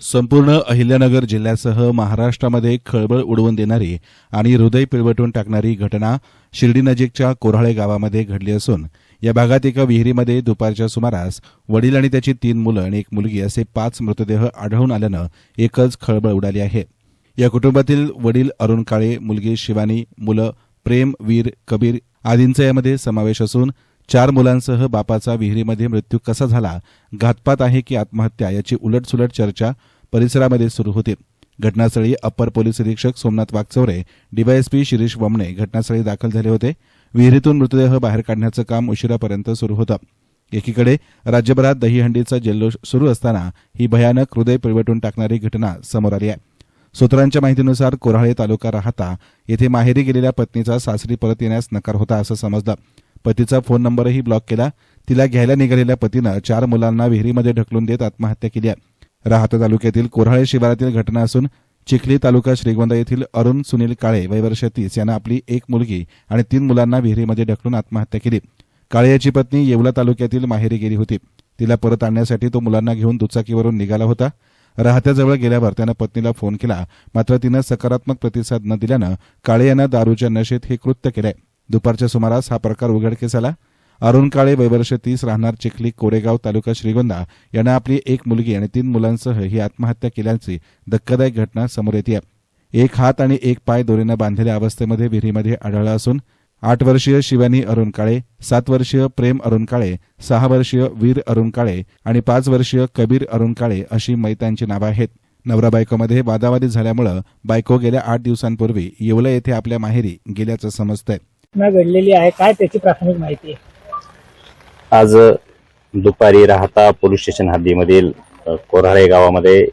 संपूर्ण अहिल्यानगर जिल्ह्यासह महाराष्ट्रामध्ये खळबळ उडवून देणारी आणि हृदय पिळवटून टाकणारी घटना शिर्डीनजीकच्या कोराळे गावामध्ये घडली असून या भागात एका विहिरीमध्ये दुपारच्या सुमारास वडील आणि त्याची तीन मुलं आणि एक मुलगी असे पाच मृतदेह आढळून आल्यानं एकच खळबळ उडाली आहे. या कुटुंबातील वडील अरुण काळे मुलगी शिवानी मुलं प्रेम वीर कबीर आदींचा यामध्ये समावेश असून चार मुलांसह बापाचा विहिरीमध्ये मृत्यू कसा झाला घातपात आहे की आत्महत्या याची उलटसुलट चर्चा परिसरामध्ये सुरू होती. घटनास्थळी अप्पर पोलीस अधीक्षक सोमनाथ वागचौरे डीवायएसपी शिरीष वमणे घटनास्थळी दाखल झाले होते. विहिरीतून मृतदेह बाहेर काढण्याचं काम उशिरापर्यंत सुरू होतं. एकीकडे राज्यभरात दहीहंडीचा जल्लोष सुरू असताना ही भयानक हृदय पिळवटून टाकणारी घटना समोर आली आहे. सूत्रांच्या माहितीनुसार कोराळे तालुका राहता येथे माहेरी गेलेल्या पत्नीचा सासरी परत येण्यास नकार होता असं समजलं. पतीचा फोन नंबरही ब्लॉक केला. तिला घ्यायला निघालेल्या पतीनं चार मुलांना विहिरीमध्ये ढकलून देत आत्महत्या केली आहे. राहता तालुक्यातील कोराळे शिवारातील घटना असून चिखली तालुका श्रीगोंदा येथील अरुण सुनील काळे वयवर्ष तीस यानं आपली एक मुलगी आणि तीन मुलांना विहिरीमध्ये ढकलून आत्महत्या केली. काळे याची पत्नी येवला तालुक्यातील माहेरी गेली होती. तिला परत आणण्यासाठी तो मुलांना घेऊन दुचाकीवरून निघाला होता. राहत्याजवळ गेल्यावर त्यानं पत्नीला फोन केला. मात्र तिनं सकारात्मक प्रतिसाद न दिल्यानं काळे यानं दारूच्या नशेत हे कृत्य केलंय. दुपारच्या सुमारास हा प्रकार उघडकीस आला. अरुण काळे वैवर्ष तीस राहणार चिखली कोरेगाव तालुका श्रीगोंदा यांना आपली एक मुलगी आणि तीन मुलांसह ही आत्महत्या केल्याची धक्कादायक घटना समोर येते. एक हात आणि एक पाय दोरीनं बांधलेल्या अवस्थेमध्ये विहिरीमध्ये आढळला असून आठ वर्षीय शिवानी अरुण काळे सात वर्षीय प्रेम अरुण काळे सहा वर्षीय वीर अरुण काळे आणि पाच वर्षीय कबीर अरुण काळे अशी मैतांची नावं आहेत. नवरा बायकोमध्ये वादावादी झाल्यामुळं बायको गेल्या आठ दिवसांपूर्वी येवला येथे आपल्या माहेरी गेल्याचं समजतंय. घटना घडलेली आहे काय त्याची प्राथमिक माहिती आज दुपारी राहता पोलीस स्टेशन हद्दीमधील कोराळे गावामध्ये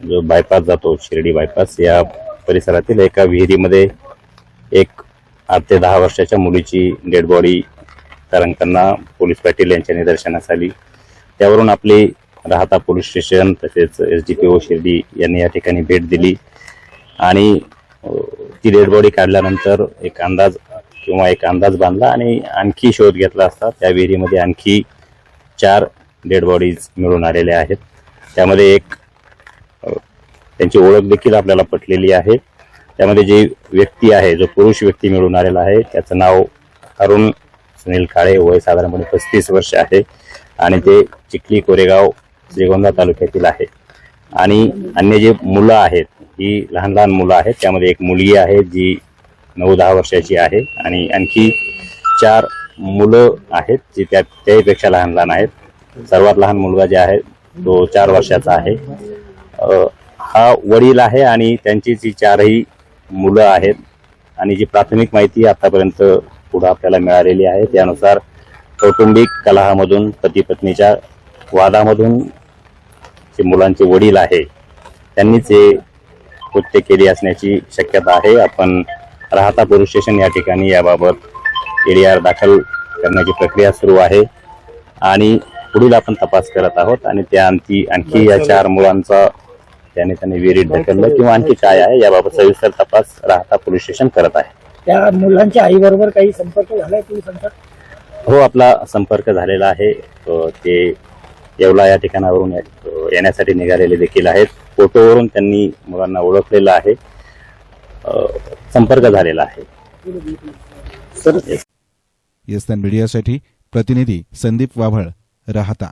जो बायपास जातो शिर्डी बायपास या परिसरातील एका विहिरीमध्ये एक आठ ते दहा वर्षाच्या मुलीची डेड बॉडी तरंगताना पोलीस पाटील यांच्या निदर्शनास आली. त्यावरून आपली राहता पोलीस स्टेशन तसेच S D P O Shirdi यांनी या ठिकाणी भेट दिली. आणि ती डेड बॉडी काढल्यानंतर एक अंदाज किंवा एक अंदाज बांधला आणि आणखी शोध घेतला असता त्या विहिरीमध्ये आणखी चार डेड बॉडीज मिळून आलेल्या आहेत. त्यामध्ये एक त्यांची ओळख देखील आपल्याला पटलेली आहे. त्यामध्ये जी व्यक्ती आहे जो पुरुष व्यक्ती मिळून आलेला आहे त्याचं नाव अरुण सुनील काळे वय साधारणपणे पस्तीस वर्ष आहे आणि ते चिखली कोरेगाव श्रीगोंदा तालुक्यातील आहे. आणि अन्य जे मुलं आहेत ही लहान लहान मुलं आहेत त्यामध्ये एक मुलगी आहे जी नऊ दहा वर्षाची आहे आणि आणखी चार मुलं आहेत जी त्या त्याहीपेक्षा लहान लहान आहेत. सर्वात लहान मुलगा जे आहे तो चार वर्षाचा आहे. हा वडील आहे आणि त्यांची जी चारही मुलं आहेत आणि जी प्राथमिक माहिती आतापर्यंत पुढे आपल्याला मिळालेली आहे त्यानुसार कौटुंबिक कलहामधून पती पत्नीच्या वादामधून जे मुलांचे वडील आहे त्यांनीच हे कृत्य केली असण्याची शक्यता आहे. आपण राहता पोलीस स्टेशन या ठिकाणी याबाबत एडीआर दाखल करण्याची प्रक्रिया सुरू आहे. आणि पुढील आपण तपास करत आहोत आणि त्या आणखी आणखी या चार मुलांचा त्याने त्यांनी विहिरीत ढकललं किंवा आणखी काय आहे याबाबत सविस्तर तपास राहता पोलीस स्टेशन करत आहे. त्या मुलांच्या आईबरोबर काही संपर्क झालाय हो आपला संपर्क झालेला आहे. ते येवला या ठिकाणावरून येण्यासाठी निघालेले देखील आहेत. फोटोवरून त्यांनी मुलांना ओळखलेलं आहे. संपर्क झालेला आहे. येस्तान मीडियासाठी प्रतिनिधी संदीप वाभळ राहता